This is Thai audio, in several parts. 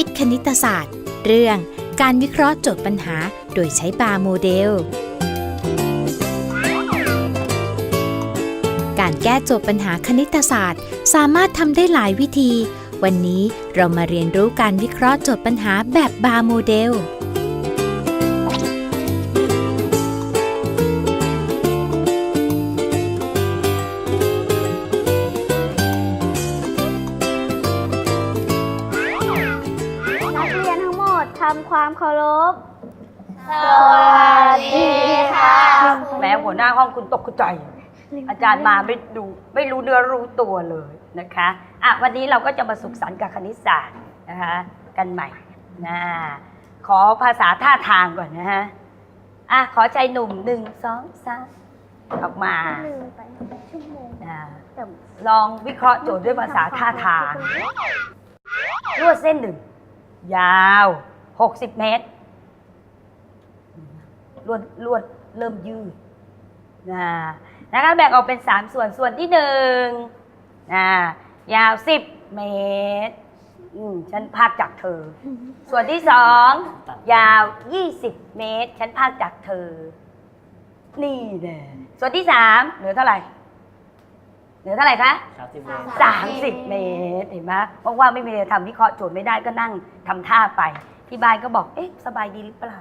คิดคณิตศาสตร์ เรื่องการวิเคราะห์โจทย์ปัญหาโดยใช้บาร์โมเดล การแก้โจทย์ปัญหาคณิตศาสตร์ สามารถทำได้หลายวิธี วันนี้เรามาเรียนรู้การวิเคราะห์โจทย์ปัญหาแบบบาร์โมเดล น้าห้องคุณตกใจ อาจารย์มาไม่ดูไม่รู้เนื้อรู้ตัวเลยนะคะอะวันนี้เราก็จะมาสุขสันต์กับคณิตศาสตร์นะคะกันใหม่นะขอภาษาท่าทางก่อนนะฮะอะขอใจหนุ่มหนึ่งสองสามออกมาลืมไปชั่วโมงอ่าแต่ลองวิเคราะห์โจทย์ด้วยภาษาท่าทางลวดเส้นหนึ่ง ยาว 60 เมตร ลวดลวดเริ่มยืด นะนะคะแบ่งออกเป็น 3 ส่วนส่วนที่หนึ่งนะยาว 10 เมตรอืมฉันพากจากเธอ ส่วนที่สองยาว 20 เมตร ฉันพากจากเธอ นี่แน่ส่วนที่สามเหลือเท่าไหร่ เหลือเท่าไหร่คะสามสิบเมตร30เมตรเห็นไหมว่างๆไม่มีอะไรทำวิเคราะห์โจทย์ไม่ได้ก็นั่งทำท่าไป ที่บ้านก็บอก เอ๊ะ สบายดีหรือเปล่า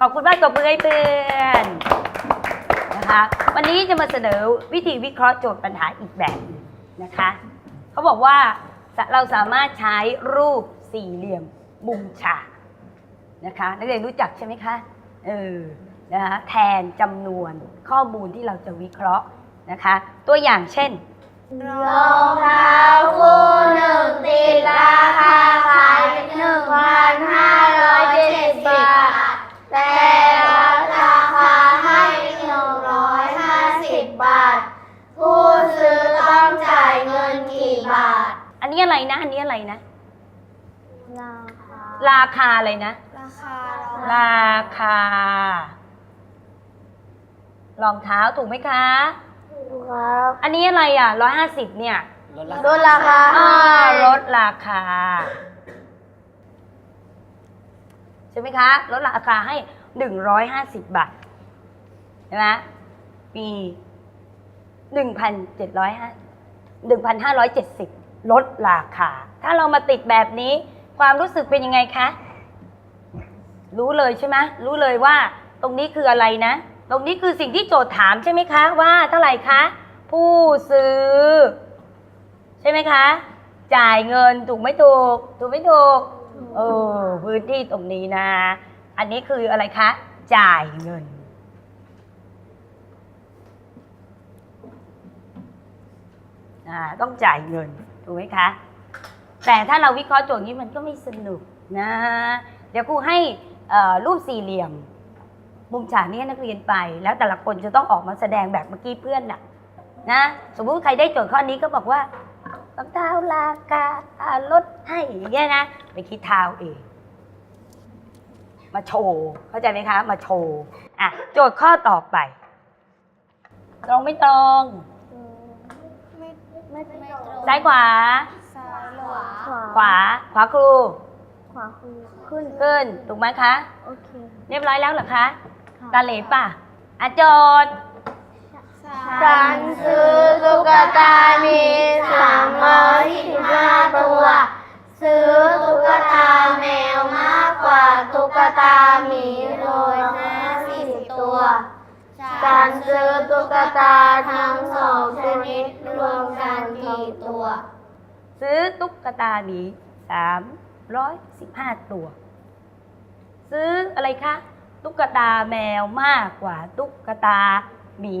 ขอบคุณมากตบมือให้เพื่อน นะคะ วันนี้จะมาเสนอวิธีวิเคราะห์โจทย์ปัญหาอีกแบบนะคะ เขาบอกว่าเราสามารถใช้รูปสี่เหลี่ยมมุมฉากนะคะนักเรียนรู้จักใช่ไหมคะเออนะคะแทนจำนวนข้อมูลที่เราจะวิเคราะห์นะคะ ตัวอย่างเช่นรองเท้าคู่หนึ่งติ ราคาอะไรนะ ราคาราคารองเท้าถูกไหมคะครับ อันนี้อะไรอะร้อยห้าสิบเนี่ยลดราลดราคาอ่าลดราคาใช่ไหมคะลดราคาให้หนึ่งร้อยห้าสิบบาทใช่ไหมปีหนึ่งพันเจ็ดร้อยห้าหนึ่งพันห้าร้อยเจ็ดสิบลดราคา ถ้าเรามาติดแบบนี้ ความรู้สึกเป็นยังไงคะ รู้เลยใช่ไหมรู้เลยว่า ตรงนี้คืออะไรนะ ตรงนี้คือสิ่งที่โจทย์ถามใช่ไหมคะว่าเท่าไหร่คะ ผู้ซื้อ ใช่ไหมคะ จ่ายเงินถูกไม่ถูก ถูกไม่ถูกเออพื้นที่ตรงนี้นะ อันนี้คืออะไรคะ จ่ายเงินอ่าต้องจ่ายเงิน ถูกไหมคะ แต่ถ้าเราวิเคราะห์โจทย์นี้มันก็ไม่สนุกนะ เดี๋ยวครูให้เอ่อรูปสี่เหลี่ยม มุมฉากนี้ให้นักเรียนไป แล้วแต่ละคนจะต้องออกมาแสดงแบบเมื่อกี้เพื่อนน่ะนะสมมุติใครได้โจทย์ข้อนี้ก็บอกว่ารองเท้าราคาอ่าลดให้อย่างเงี้ยนะไปคิดเท้าเองมาโชว์เข้าใจไหมคะ มาโชว์อะโจทย์ข้อต่อไป ตรงไม่ตรง ไม่ไม่ไม่ซ้ายขวาซ้าย ขวา ขวา ขวาครู ขวาคือขึ้นขึ้น ถูกไหมคะ โอเค เรียบร้อยแล้วเหรอคะค่ะ ตาเหลป่ะอะโจทย์ฉันซื้อตุ๊กตา มีสามร้อยสิบห้าตัว ซื้อตุ๊กตาแมวมากกว่าตุ๊กตาหมีร้อยห้าสิบตัว ฉันซื้อตุ๊กตาทั้งสองชนิดรวมกันกี่ตัว ซื้อตุ๊กตาหมีสามร้อยสิบห้าตัว ซื้ออะไรคะ ตุ๊กตาแมวมากกว่าตุ๊กตาหมี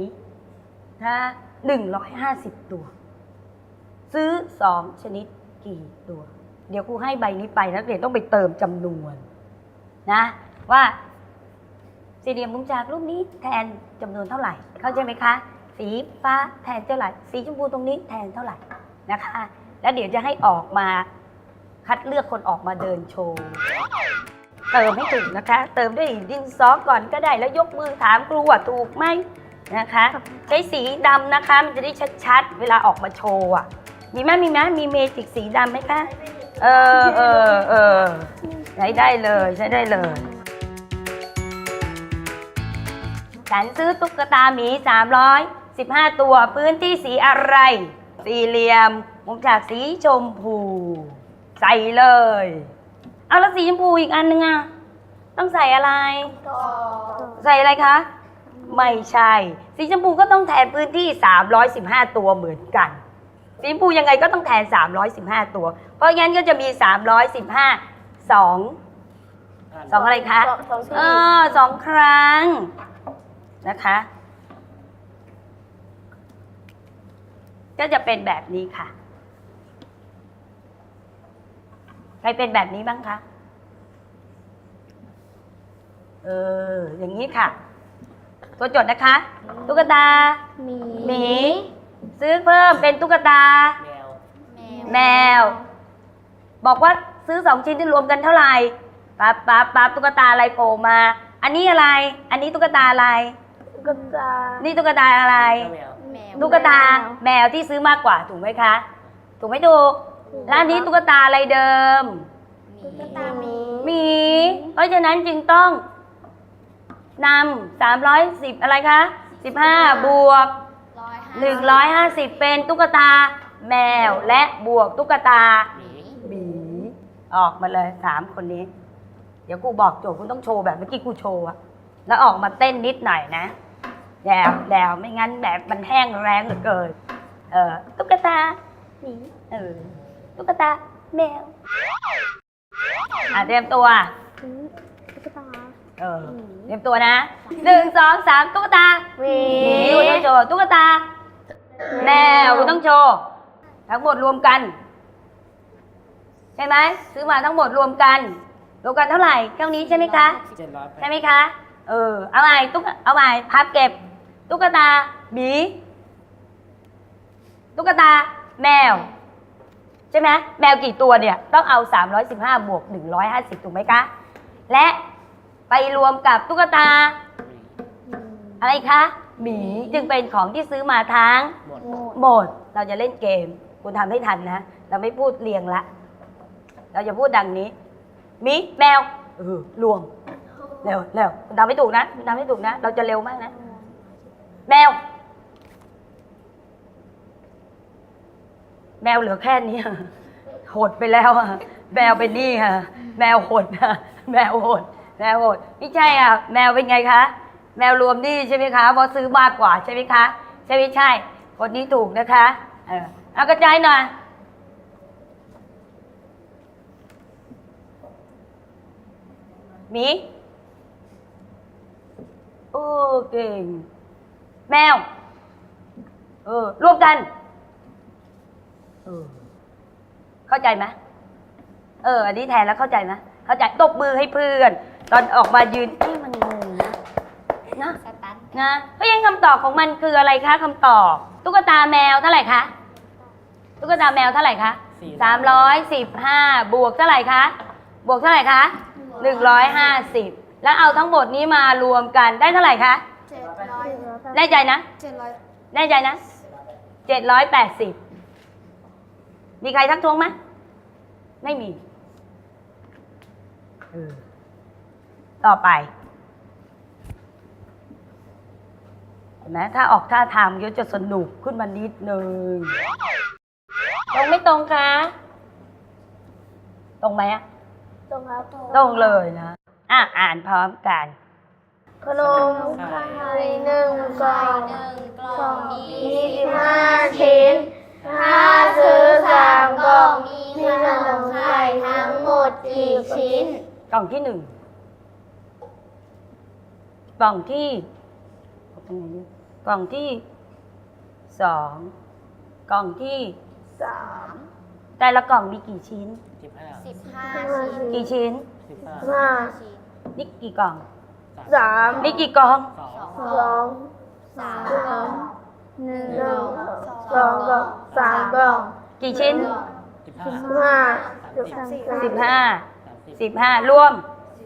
นะหนึ่งร้อยห้าสิบตัว ซื้อสองชนิดกี่ตัว เดี๋ยวครูให้ใบนี้ไปนักเรียนต้องไปเติมจำนวนนะว่าสี่เหลี่ยมมุมจากรูปนี้แทนจำนวนเท่าไหร่ เข้าใจไหมคะ สีฟ้าแทนเท่าไหร่ สีชมพูตรงนี้แทนเท่าไหร่นะคะ แล้วเดี๋ยวจะให้ออกมาคัดเลือกคนออกมาเดินโชว์เติมให้ถูกนะคะ เติมด้วยดินสอก่อนก็ได้แล้วยกมือถามครูว่าถูกไหมนะคะ ใช้สีดำนะคะมันจะได้ชัดๆ เวลาออกมาโชว์อะ มีไหมมีไหมมีเมจิกสีดำไหมคะ เออเออเออใช้ได้เลยใช้ได้เลยฉันซื้อตุ๊กตาหมี 315 ตัวพื้นที่สีอะไร สี่เหลี่ยมมุมฉากสีชมพู ใส่เลย เอาแล้วสีชมพูอีกอันนึงอะต้องใส่อะไร ใส่อะไรคะ ไม่ใช่ สีชมพูก็ต้องแทนพื้นที่ 315 ตัวเหมือนกัน สีชมพูยังไงก็ต้องแทน 315 ตัว เพราะงั้นก็จะมี 315 2สองอะไรคะ สองที่เออสองครั้งนะคะ ก็จะเป็นแบบนี้ค่ะ ใครเป็นแบบนี้บ้างคะ เออ อย่างนี้ค่ะ ตัวจดนะคะ ตุ๊กตามีหมีซื้อเพิ่มเป็นตุ๊กตา แมว บอกว่าซื้อสองชิ้นที่รวมกันเท่าไหร่ปั๊บปั๊บปั๊บตุ๊กตาอะไรโผล่มา อันนี้อะไร อันนี้ตุ๊กตาอะไรกระตา นี่ตุ๊กตาอะไร ตุ๊กตาแมวที่ซื้อมากกว่าถูกไหมคะ ถูกไหมถูกแล้วอันนี้ตุ๊กตาอะไรเดิม ตุ๊กตาหมีหมี เพราะฉะนั้นจึงต้องนำสามร้อยสิบอะไรคะสิบห้าบวกหนึ่งร้อยห้าสิบเป็นตุ๊กตาแมวและบวกตุ๊กตาหมีออกมาเลยสามคนนี้ เดี๋ยวกูบอกโจทย์คุณต้องโชว์แบบเมื่อกี้กูโชว์อะแล้วออกมาเต้นนิดหน่อยนะ แล้วแล้วไม่งั้นแบบมันแห้งแรงเหลือเกินเออตุ๊กตาหมีเออตุ๊กตาแมวอะเตรียมตัว ตุ๊กตา เออเตรียมตัวนะหนึ่งสองสามตุ๊กตาหมีหมีคุณต้องโชว์ตุ๊กตา แมวคุณต้องโชว์ทั้งหมดรวมกัน ใช่ไหมซื้อมาทั้งหมดรวมกันรวมกันเท่าไหร่เท่านี้ใช่ไหมคะเจ็ดร้อยแปใช่ดไหมคะ เออ เอาใหม่ตุ๊กเอาใหม่พับเก็บ ตุ๊กตาหมีตุ๊กตาแมว ใช่ไหมแมวกี่ตัวเนี่ย ต้องเอา 315 บวก 150 ถูกไหมคะ และไปรวมกับตุ๊กตา อะไรคะหมีจึงเป็นของที่ซื้อมาทั้งหมดหมดเราจะเล่นเกม คุณทำให้ทันนะ เราไม่พูดเรียงละ เราจะพูดดังนี้หมีแมวเออรวมเร็วเร็วคุณทำให้ถูกนะคุณทำให้ถูกนะ เราจะเร็วมากนะ แมว แมวเหลือแค่นี้อะหดไปแล้วอะแมวเป็นนี่ค่ะ แมวหดอะแมวหด แมวหดไม่ใช่อะ แมวเป็นไงคะ แมวรวมหนี่ใช่ไหมคะเพราะซื้อมากกว่าใช่ไหมคะ ใช่ไม่ใช่ คนนี้ถูกนะคะ เออเอากระจายหน่อย หมี โอ้เก่ง แมว เออรวมกันเออเข้าใจไหมเออ อันนี้แทนแล้วเข้าใจไหมเข้าใจตบมือให้เพื่อน ตอนออกมายืนเอ้มันงงนะนะสตันนะเพราะยังคำตอบของมันคืออะไรคะคำตอบ ตุ๊กตาแมวเท่าไหร่คะตุ๊กตาแมวเท่าไหร่คะสามร้อยสิบห้าบวกเท่าไหร่คะบวกเท่าไหร่คะหนึ่งร้อยห้าสิบแล้วเอาทั้งหมดนี้มารวมกันได้เท่าไหร่คะเจ็ดร้อย แน่ใจนะ เจ็ดร้อยแน่ใจนะเจ็ดร้อยแปดสิบมีใครทักท้วงไหมไม่มีเออต่อไปเห็นไหมถ้าออกท่าทางก็จะสนุกขึ้นมานิดนึงตรงไม่ตรงคะ ตรงไหมอะตรงครับตรงเลยนะ อะ อ่านพร้อมกัน ขนมไข่หนึ่งกล่องกล่องมีสิบห้าชิ้น ถ้าซื้อสามกล่องมีขนมไข่ทั้งหมดกี่ชิ้น กล่องที่หนึ่งกล่องที่กล่องที่สองกล่องที่สามแต่ละกล่องมีกี่ชิ้น สิบห้าสิบห้ากี่ชิ้นสิบห้าห้า นี่กี่กล่อง สามนี่กี่กล่องสองสองสามหนึ่งสองกล่องสามกล่องกี่ชิ้นสิบห้าห้าสามสิบสิบห้าสามสิบสิบห้ารวม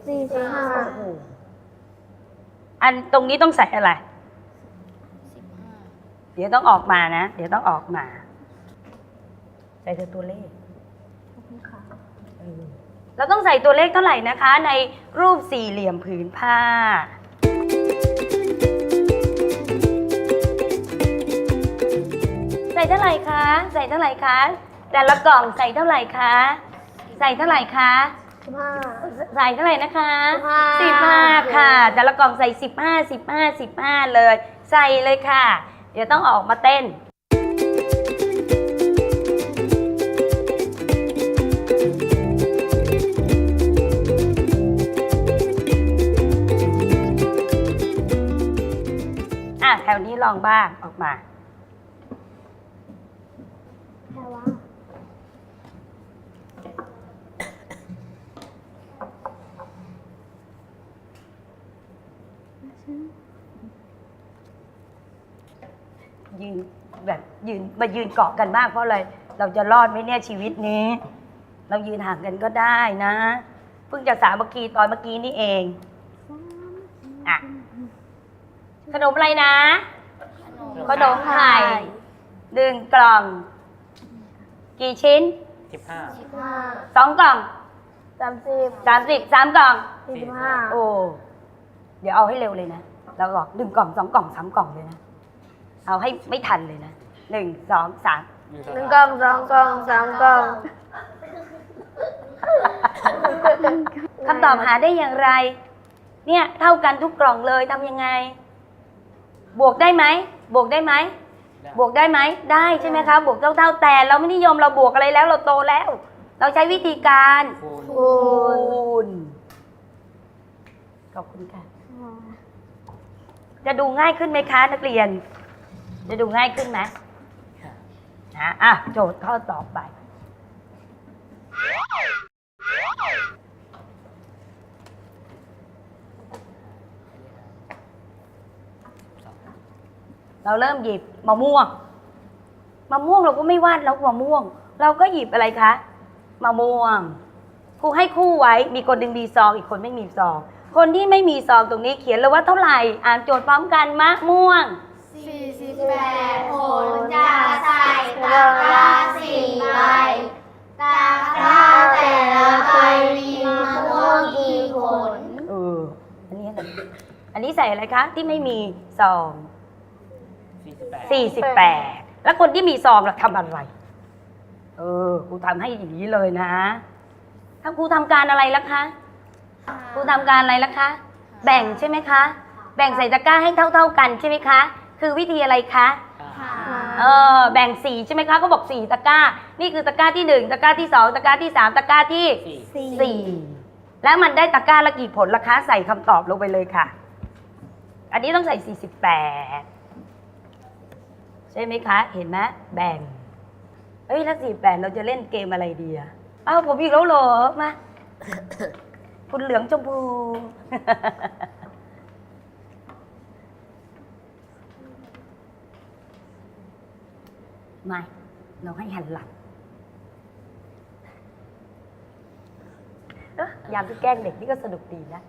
สี่สิบห้าอันตรงนี้ต้องใส่อะไรเดี๋ยวต้องออกมานะ เดี๋ยวต้องออกมา ใส่แต่ตัวเลขเออ เราต้องใส่ตัวเลขเท่าไหร่นะคะ ในรูปสี่เหลี่ยมผืนผ้า ใส่เท่าไหร่คะ ใส่เท่าไหร่คะ แต่ละกล่องใส่เท่าไหร่คะ ใส่เท่าไหร่คะสิบห้า ใส่เท่าไหร่นะคะ15สิบห้าค่ะ แต่ละกล่องใส่สิบห้าสิบห้าสิบห้าเลย ใส่เลยค่ะ เดี๋ยวต้องออกมาเต้น แถวนี้ลองบ้างออกมาแค่ว่ายืนแบบยืนมายืนเกาะกันมากเพราะอะไรเราจะรอดไหมเนี่ยชีวิตนี้ เรายืนห่างกันก็ได้นะ เพิ่งจะสามัคคีตอนเมื่อกี้นี่เองอะ ขนมอะไรนะ ขนมไข่หนึ่งกล่อง กี่ชิ้นสิบห้าสิบห้าสองกล่องสามสิบสามสิบสามกล่องสี่สิบห้าโอ้เดี๋ยวเอาให้เร็วเลยนะเราบอกหนึ่งกล่องสองกล่องสามกล่องเลยนะ เอาให้ไม่ทันเลยนะหนึ่งสองสามหนึ่งกล่องสองกล่องสามกล่องคำตอบหาได้อย่างไร เนี่ยเท่ากันทุกกล่องเลยทำยังไง บวกได้ไหมบวกได้ไหมบวกได้ไหมได้ใช่ไหมคะบวกเท่าๆแต่เราไม่นิยมเราบวกอะไรแล้วเราโตแล้ว เราใช้วิธีการคูณคูณณขอบคุณค่ะ จะดูง่ายขึ้นไหมคะ นักเรียน จะดูง่ายขึ้นไหมนะอะโจทย์ข้อต่อไป เราเริ่มหยิบมะม่วงมะม่วงเราก็ไม่วาดแล้วมะม่วง เราก็หยิบอะไรคะมะม่วงครูให้คู่ไว้มีคนหนึ่งมีซองอีกคนไม่มีซอง คนที่ไม่มีซองตรงนี้เขียนเลยว่าเท่าไหร่อ่านโจทย์พร้อมกันมะม่วงสี่สิบแปดผลจะใส่ตะกร้าสี่ใบตะกร้าแต่ละใบมีมะม่วงกี่ผลเอออันนี้อะไรอันนี้ใส่อะไรคะที่ไม่มีซองสี่สิบแปด 48 แล้วคนที่มีซองล่ะทำอะไร เออครูทำให้อย่างนี้เลยนะถ้าครูทำการอะไรล่ะคะครูทำการอะไรล่ะคะ แบ่งใช่ไหมคะ แบ่งใส่ตะกร้าให้เท่า ๆกันใช่ไหมคะ คือวิธีอะไรคะ เออแบ่งสีใช่ไหมคะก็บอกสี่ตะกร้า นี่คือตะกร้าที่หนึ่งตะกร้าที่สองตะกร้าที่สามตะกร้าที่สี่สี่แล้วมันได้ตะกร้าละกี่ผลราคาใส่คำตอบลงไปเลยค่ะ อันนี้ต้องใส่48 ใช่ไหมคะ เห็นไหมแบ่งเอ้ยแล้ว48เราจะเล่นเกมอะไรดีอะอ้าวผมอีกแล้วเหรอมา คุณเหลืองชมพูไม่ เราให้หันหลังเอ๊ะยามที่แกล้งเด็กนี่ก็สนุกดีนะ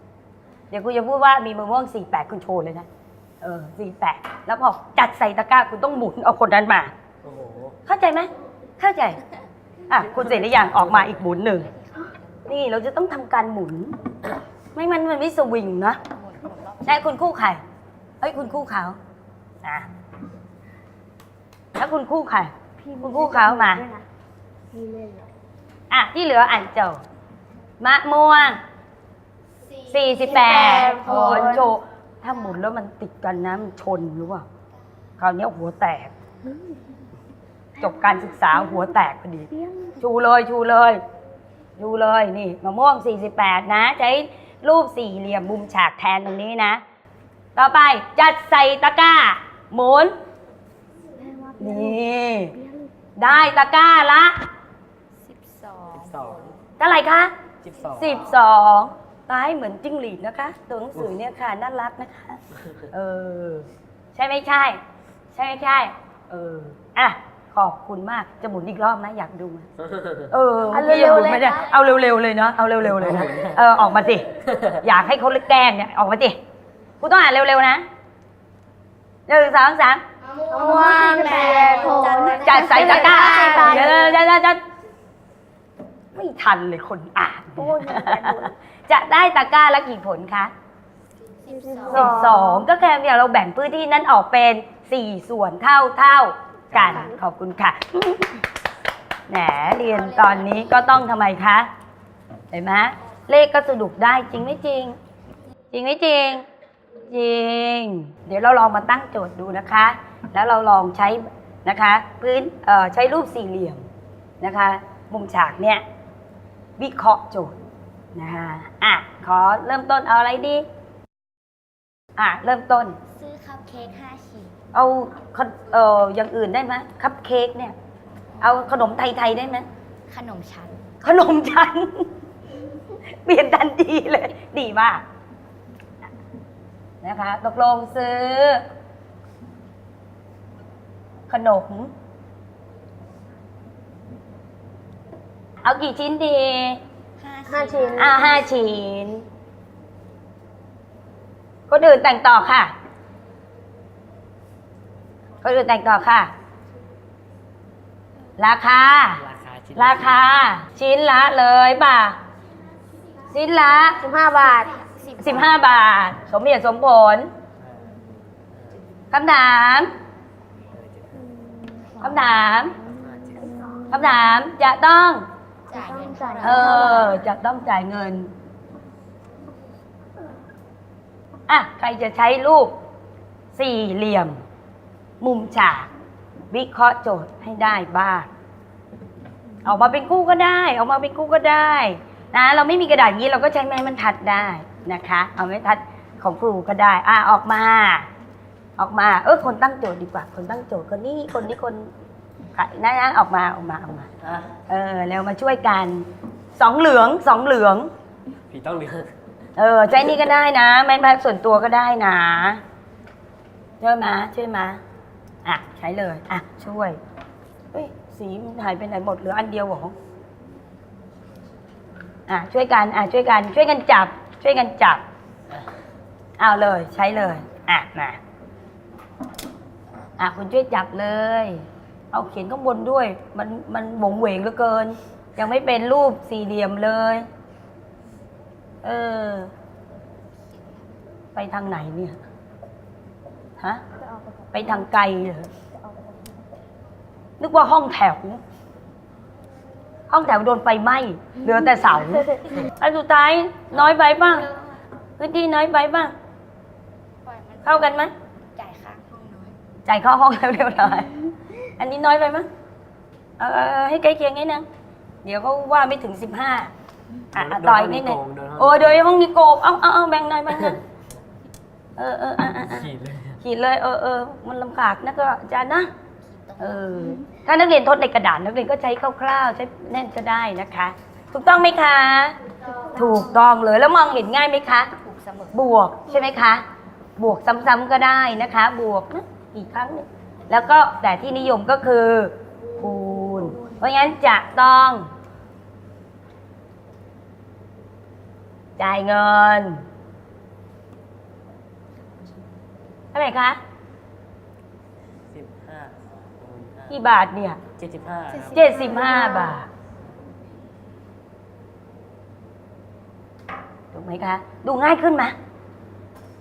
เดี๋ยวคุณจะพูดว่ามีมะม่วงสี่แปดคุณโชว์เลยนะ เออสี่แปดแล้วพอจัดใส่ตะกร้าคุณต้องหมุนเอาคนนั้นมา โอ้โหเข้าใจไหมเข้าใจ อะคุณเสร็จหรือยังออกมาอีกหมุนหนึ่ง นี่เราจะต้องทำการหมุน ไม่มันมันไม่สวิงนะได้คุณคู่ใครเฮ้ยคุณคู่เขานะแล้วคุณคู่ใครคุณคู่เขามา พี่เล่นเหรออะที่เหลืออ่านโจทย์มะม่วง 48ผลโจ ถ้าหมุนแล้วมันติดกันนะมันชนรู้ปล่าคราวนี้หัวแตก จบการศึกษาหัวแตกพอดี ชูเลยชูเลยชูเลยนี่มะม่วง 48 นะ ใช้รูปสี่เหลี่ยมมุมฉากแทนตรงนี้นะ ต่อไปจัดใส่ตะกร้า หมุน นี่ ได้ตะกร้าละ 12 สองเท่าไหร่คะ 12 12 ร้ายเหมือนจิ้งหรีดนะคะ ตัวหนังสือเนี่ยค่ะน่ารักนะคะ เออ ใช่ไม่ใช่ ใช่ไม่ใช่ เออ อะ ขอบคุณมาก จะหมุนอีกรอบนะอยากดู เออเอาเร็วๆเลยนะ เอาเร็วๆเลยเนาะ เอาเร็วๆเลยนะ เออ ออกมาสิ อยากให้เขาเลิกแกงเนี่ย ออกมาสิกูต้องอ่านเร็วๆนะหนึ่งสองสามม่วงแม่โคนจัดใส่ตะกร้าจัดจัดจัดไม่ทันเลยคนอ่าน จะได้ตะกร้าละกี่ผลคะสิบสองก็แค่เดียวเราแบ่งพื้นที่นั้นออกเป็นสี่ส่วนเท่าเท่าๆกัน ขอบคุณค่ะ แหมเรียนตอนนี้ก็ต้องทำไมคะ เห็นไหมเลขก็สรุปได้จริงไม่จริง จริงไม่จริง จริง เดี๋ยวเราลองมาตั้งโจทย์ดูนะคะ แล้วเราลองใช้นะคะพื้นเอ่อใช้รูปสี่เหลี่ยมนะคะ มุมฉากเนี่ยวิเคราะห์โจทย์ นะคะอะขอเริ่มต้นเอาอะไรดี อะเริ่มต้น ซื้อคัพเค้กห้าชิ้นเอาขนเอออย่างอื่นได้ไหมคัพเค้กเนี่ย เอาขนมไทยๆได้ไหมขนมชั้น ขนมชั้น เปลี่ยนทันทีเลย ดีมากนะคะตกลงซื้อ ขนม เอากี่ชิ้นดี ห้าชิ้นอ่าห้าชิ้น คนอื่นแต่งต่อค่ะ คนอื่นแต่งต่อค่ะ ราคา ราคาชิ้นราคา ชิ้นละเลยป่ะ ชิ้นละสิบห้าบาทสิบห้าบาท สมเหตุสมผลคำถามคำถามคำถามจะต้อง จ่ายเงินท่าไหร่เออ จะต้องจ่ายเงิน อะ ใครจะใช้รูป สี่เหลี่ยม มุมฉาก วิเคราะห์โจทย์ให้ได้บ้างออกมาเป็นคู่ก็ได้ ออกมาเป็นคู่ก็ได้ นะ เราไม่มีกระดาษย่างนี้เราก็ใช้ไม้บรรทัดได้นะคะ เอาไม้บรรทัดของครูก็ได้ อะ ออกมา ออกมา เออคนตั้งโจทย์ดีกว่า คนตั้งโจทย์คนนี้คนนี้คน นะนะออกมาออกมาออกมาอะเออแล้วมาช่วยกันสองเหลืองสองเหลืองพี่ต้องเลือกเออใช้นี่ก็ได้นะแม่นส่วนตัวก็ได้นะช่วยมาช่วยมาอะใช้เลยอะช่วยเฮ้ยสีมันหายไปไหนหมดเหลืออันเดียวเหรออะช่วยกันอะช่วยกัน ช่วยกันจับ ช่วยกันจับเอาเลยใช้เลยอะมาอะคุณช่วยจับเลย เอาเขียนข้างบนด้วย มันมันหวงเหวงเหลือเกิน ยังไม่เป็นรูปสี่เหลี่ยมเลย เออ ไปทางไหนเนี่ยฮะไปทางไกลเหรอนึกว่าห้องแถว ห้องแถวโดนไฟไหม้เหลือแต่เสาอันสุดท้ายน้อยไปป่ะพื้นที่น้อยไปป่ะเข้ากันไหมจ่ายค่าห้องน้อยจ่ายเข้าห้องแล้วเรียบร้อย อันนี้น้อยไปมั้ยเออให้ใกล้เคียงนิดนึงเดี๋ยวเขาว่าไม่ถึงสิบห้าอะอะต่อยนิดนึงโอ้โดยห้องนี้โกงเอาเอาเอาแบ่งหน่อยแบ่งหน่อยเออเอออะอะอะขีดเลยขีดเลยเออเออมันลำบากนะก็อาจารย์นะ เออ ถ้านักเรียนทดในกระดาษนักเรียนก็ใช้คร่าวๆใช้แน่นก็ได้นะคะ ถูกต้องไหมคะ ถูกต้องเลยแล้วมองเห็นง่ายไหมคะถูกเสมอบวกใช่ไหมคะ บวกซ้ำๆก็ได้นะคะ บวกนะอีกครั้งหนึง แล้วก็แต่ที่นิยมก็คือคูณ เพราะงั้นจะต้อง จ่ายเงินเท่าไหร่คะสิบห้าคูณห้ากี่บาทเนี่ยเจ็ดสิบห้าครับเจ็ดสิบห้าบาท ถูกไหมคะ ดูง่ายขึ้นไหม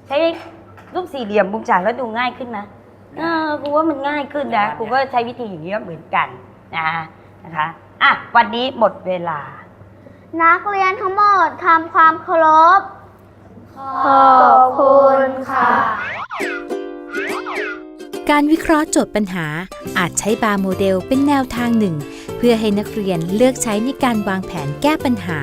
ใช้รูปสี่เหลี่ยมมุมฉากแล้วดูง่ายขึ้นไหม เออครูว่ามันง่ายขึ้นนะครูก็ใช้วิธีอย่างนี้เหมือนกันนะนะคะอะวันนี้หมดเวลา นักเรียนทั้งหมดทำความเคารพขอบคุณค่ะ การวิเคราะห์โจทย์ปัญหาอาจใช้บาร์โมเดลเป็นแนวทางหนึ่ง เพื่อให้นักเรียนเลือกใช้ในการวางแผนแก้ปัญหา